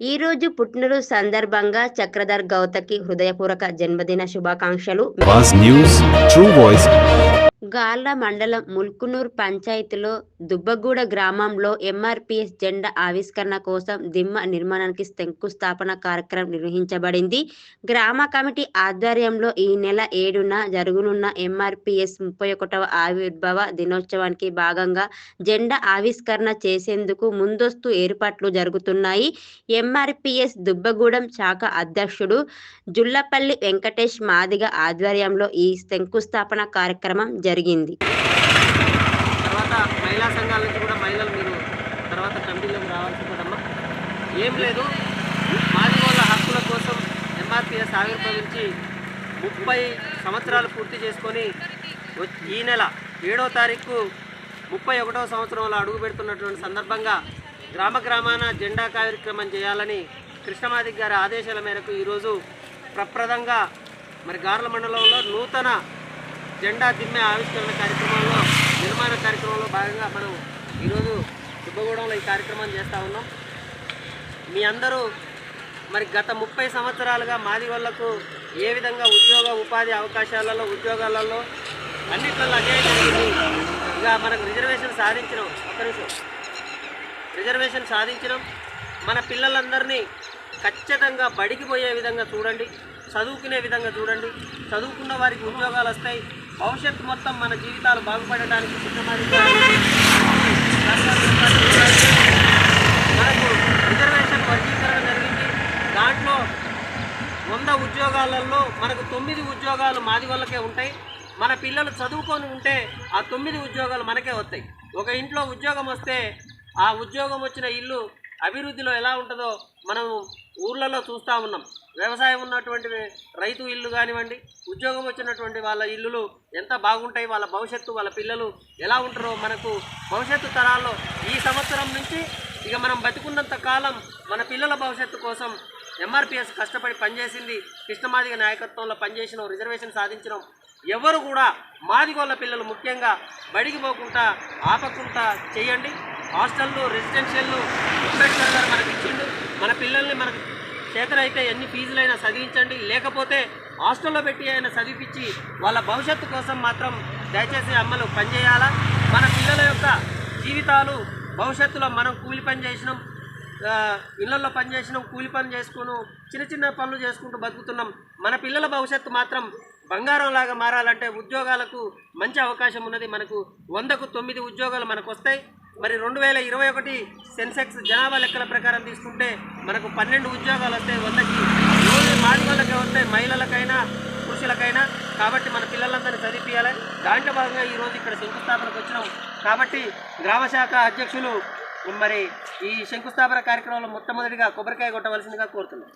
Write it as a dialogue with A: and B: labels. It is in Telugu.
A: ఈ రోజు పుట్టినరోజు సందర్భంగా చక్రధర్ గౌతకి హృదయపూర్వక జన్మదిన శుభాకాంక్షలు.
B: న్యూస్ ట్రూ వాయిస్
A: గార్ల మండలం ముల్కునూర్ పంచాయతీలో దుబ్బగూడ గ్రామంలో ఎంఆర్పిఎస్ జెండా ఆవిష్కరణ కోసం దిమ్మ నిర్మాణానికి శంకుస్థాపన కార్యక్రమం నిర్వహించబడింది. గ్రామ కమిటీ ఆధ్వర్యంలో ఈ నెల ఏడున జరుగునున్న ఎంఆర్పిఎస్ ముప్పై ఒకటవ ఆవిర్భావ దినోత్సవానికి భాగంగా జెండా ఆవిష్కరణ చేసేందుకు ముందస్తు ఏర్పాట్లు జరుగుతున్నాయి. ఎంఆర్పిఎస్ దుబ్బగూడెం శాఖ అధ్యక్షుడు జుల్లపల్లి వెంకటేష్ మాదిగ ఆధ్వర్యంలో ఈ శంకుస్థాపన కార్యక్రమం జరిగింది
C: తర్వాత మహిళా సంఘాల నుంచి కూడా మహిళలు మీరు తర్వాత కమిటీలోకి రావాల్సి ఉంటుందమ్మా. ఏం లేదు. మాదిగోళ్ళ హక్కుల కోసం ఎంఆర్పిఎస్ ఆవిర్భవించి ముప్పై సంవత్సరాలు పూర్తి చేసుకొని ఈ నెల ఏడో తారీఖు ముప్పై ఒకటో సంవత్సరంలో అడుగు పెడుతున్నటువంటి సందర్భంగా గ్రామ గ్రామాన జెండా కార్యక్రమం చేయాలని కృష్ణమాదిక్ గారి ఆదేశాల మేరకు ఈరోజు ప్రప్రదంగా మరి గార్ల మండలంలో నూతన జెండా దిమ్మె ఆవిష్కరణ కార్యక్రమంలో నిర్మాణ కార్యక్రమంలో భాగంగా మనం ఈరోజు దుబ్బగూడెంలో ఈ కార్యక్రమం చేస్తూ ఉన్నాం. మీ అందరూ మరి గత ముప్పై సంవత్సరాలుగా మాదిగోళ్ళకు ఏ విధంగా ఉద్యోగ ఉపాధి అవకాశాలలో ఉద్యోగాలలో అన్నిట్లలో అన్యాయం ఇక మనకు రిజర్వేషన్ సాధించినాం. ఒక్క నిమిషం. రిజర్వేషన్ సాధించినాం. మన పిల్లలందరినీ ఖచ్చితంగా బడికి పోయే విధంగా చూడండి. చదువుకునే విధంగా చూడండి. చదువుకున్న వారికి ఉద్యోగాలు వస్తాయి. భవిష్యత్తు మొత్తం మన జీవితాలు బాగుపడటానికి మనకు రిజర్వేషన్ వర్గీకరణ జరిగింది. దాంట్లో వంద ఉద్యోగాలలో మనకు తొమ్మిది ఉద్యోగాలు మాది వాళ్ళకే ఉంటాయి. మన పిల్లలు చదువుకొని ఉంటే ఆ తొమ్మిది ఉద్యోగాలు మనకే వస్తాయి. ఒక ఇంట్లో ఉద్యోగం వస్తే ఆ ఉద్యోగం వచ్చిన ఇల్లు అభివృద్ధిలో ఎలా ఉంటుందో మనం ఊర్లలో చూస్తూ ఉన్నాం. వ్యవసాయం ఉన్నటువంటి రైతు ఇల్లు కానివ్వండి ఉద్యోగం వచ్చినటువంటి వాళ్ళ ఇల్లులు ఎంత బాగుంటాయి వాళ్ళ భవిష్యత్తు వాళ్ళ పిల్లలు ఎలా ఉంటారో మనకు భవిష్యత్తు తరాల్లో ఈ సంవత్సరం నుంచి ఇక మనం బతికున్నంత కాలం మన పిల్లల భవిష్యత్తు కోసం ఎంఆర్పిఎస్ కష్టపడి పనిచేసింది కృష్ణమాదిగ నాయకత్వంలో పనిచేసిన రిజర్వేషన్ సాధించడం ఎవరు కూడా మాదిగోళ్ళ పిల్లలు ముఖ్యంగా బడికి పోకుండా ఆపకుండా చేయండి. హాస్టళ్ళు రెసిడెన్షియల్లు అంబేద్కర్ గారు మనకి మనకు చేతనైతే ఎన్ని ఫీజులైనా చదివించండి లేకపోతే హాస్టల్లో పెట్టి అయినా చదివించి వాళ్ళ భవిష్యత్తు కోసం మాత్రం దయచేసి అమ్మలు పనిచేయాలా? మన పిల్లల యొక్క జీవితాలు భవిష్యత్తులో మనం కూలి పని చేసినాం ఇళ్ళలో ఇళ్ళల్లో కూలి పని చేసుకును చిన్న చిన్న పనులు చేసుకుంటూ బతుకుతున్నాం. మన పిల్లల భవిష్యత్తు మాత్రం బంగారం లాగా మారాలంటే ఉద్యోగాలకు మంచి అవకాశం ఉన్నది. మనకు వందకు తొమ్మిది ఉద్యోగాలు మనకు వస్తాయి మరి రెండు వేల ఇరవై ఒకటి సెన్సెక్స్ జనాభా లెక్కల ప్రకారం తీసుకుంటే మనకు పన్నెండు ఉద్యోగాలు వస్తాయి వందకి. రోజు మాదిగోళ్ళకే వస్తాయి మహిళలకైనా పురుషులకైనా. కాబట్టి మన పిల్లలందరినీ చదివించాలి దాంట్లో భాగంగా ఈరోజు ఇక్కడ శంకుస్థాపనకు వచ్చినాం. కాబట్టి గ్రామ శాఖ అధ్యక్షులు మరి ఈ శంకుస్థాపన కార్యక్రమంలో మొట్టమొదటిగా కొబ్బరికాయ కొట్టవలసిందిగా కోరుతున్నాం.